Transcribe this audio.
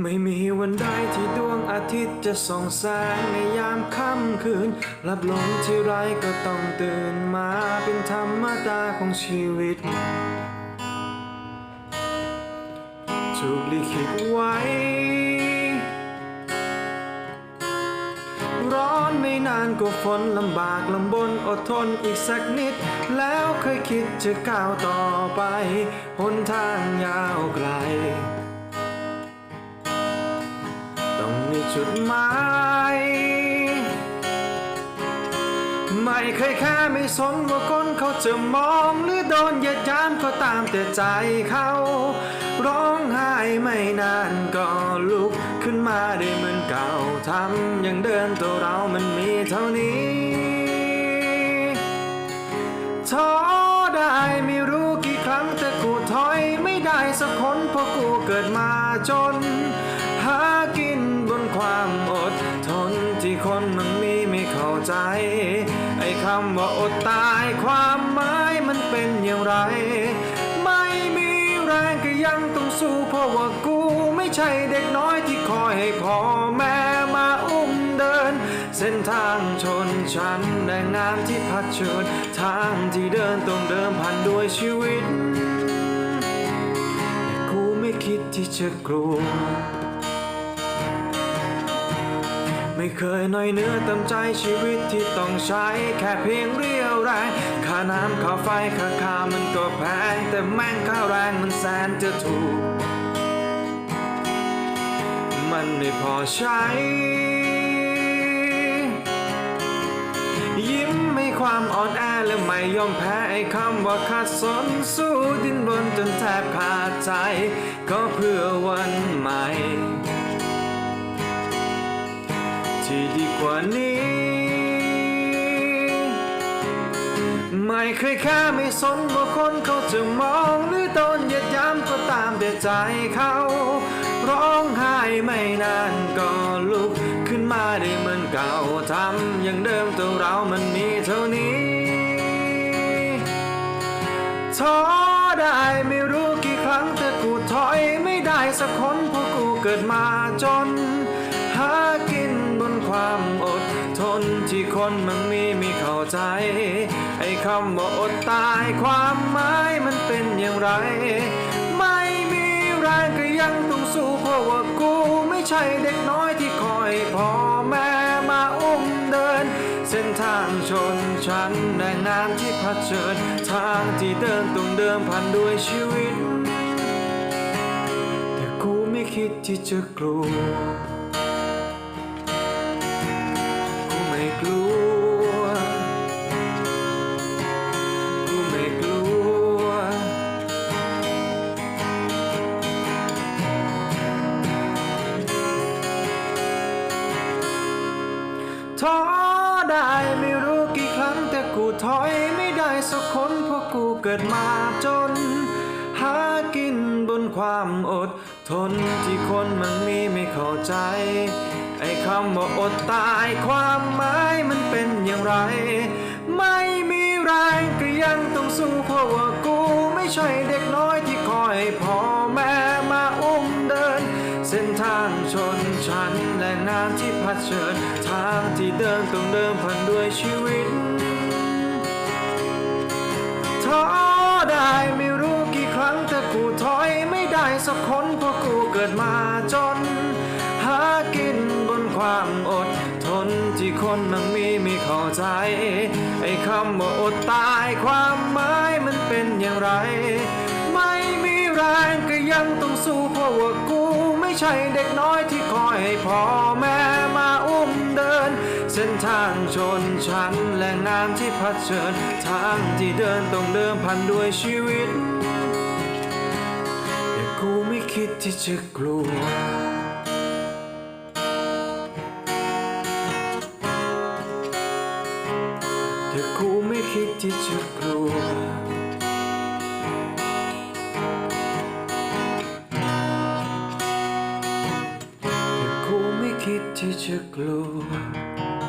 ไม่มีวันใดที่ดวงอาทิตย์จะส่องแสงในยามค่ำคืนหลับลงที่ไรก็ต้องตื่นมาเป็นธรรมดาของชีวิต ถูกลิขิตไว้ ร้อนไม่นานก็ฝนลำบากลำบนอดทนอีกสักนิด แล้วเคยคิดจะก้าวต่อไปหนทางยาวไกล จุดหมายไม่เคยแค่ไม่สนว่าคนเขาจะมองหรือโดนเหยียดยามก็ตามแต่ใจเขา ร้องไห้ไม่นานก็ลุกขึ้นมาได้เหมือนเก่าทำอย่างเดินตัวเรามันมีเท่านี้ท้อได้ไม่รู้กี่ครั้งแต่กูถอยไม่ได้สักคนเพราะกูเกิดมาจน ใจ ไอ้คำว่าอดตายความหมายมันเป็นอย่างไร ไม่มีแรงก็ยังต้องสู้เพราะว่ากูไม่ใช่เด็กน้อยที่คอยให้พ่อแม่มาอุ้มเดิน เส้นทางชนชั้นแรงงานที่พัดเชิญทางที่เดินต้องเดิมพันด้วยชีวิตแต่กูไม่คิดที่จะกลัว ไม่เคยน้อยเนื้อต่ำใจชีวิตที่ต้องใช้ แค่เพียงเรียวแรงค่าน้ำค่าไฟค่าข้าวมันก็แพงแต่แม่งค่าแรงมันแสนจะถูก มันไม่พอใช้ ยิ้มให้ความอ่อนแอและไม่ยอมแพ้ไอ้คำว่าขาดสนสู้ดิ้นรนจนแทบขาดใจ ก็เพื่อวันใหม่ ที่ดีกว่านี้ ไม่เคยแค่ไม่สนว่าคนเขาจะมองหรือโดนเหยียดยามก็ตามแต่ใจเขาร้องไห้ไม่นานก็ลุกขึ้นมาได้เหมือนเก่าทำอย่างเดิมตัวเรามันมีเท่านี้ท้อได้ไม่รู้กี่ครั้งแต่กูถอยไม่ได้สักคนเพราะกูเกิดมาจน ความอดทนที่คนมันมีไม่เข้าใจ ไอ้คำว่าอดตายความหมายมันเป็นอย่างไร ไม่มีแรงก็ยังต้องสู้เพราะว่ากูไม่ใช่เด็กน้อยที่คอยพ่อแม่มาอุ้มเดิน เส้นทางชนชั้นแรงงานที่พัดเชิญ ทางที่เดินต้องเดิมพันด้วยชีวิต แต่กูไม่คิดที่จะกลัว ท้อได้ไม่รู้กี่ครั้งแต่กูถอยไม่ได้สักคนเพราะกูเกิดมาจน หากินบนความอดทนที่คนมันมีไม่เข้าใจ ไอ้คำว่าอดตายความหมายมันเป็นอย่างไร ไม่มีแรงก็ยังต้องสู้เพราะว่ากูไม่ใช่เด็กน้อยที่คอยพอ นทางชนชั้นและงานที่พัดเชิญทางที่เดินต้องเดิมพันด้วยชีวิตท้อได้ไม่รู้กี่ครั้งแต่กูถอยไม่ได้สักคนเพราะกูเกิดมาจน หากินบนความอดทนที่คนมันมีไม่เข้าใจ ไอ้คำว่าอดตายความหมายมันเป็นอย่างไร ไม่มีแรงก็ยังต้องสู้เพราะว่ากู ไม่ใช่เด็กน้อยที่คอยให้พ่อแม่มาอุ้มเดิน เส้นทางชนชั้นและงานที่พัดเชิญทางที่เดินต้องเดิมพันด้วยชีวิต แต่กูไม่คิดที่จะกลัวแต่กูไม่คิดที่จะกลัว ที่จะกลัว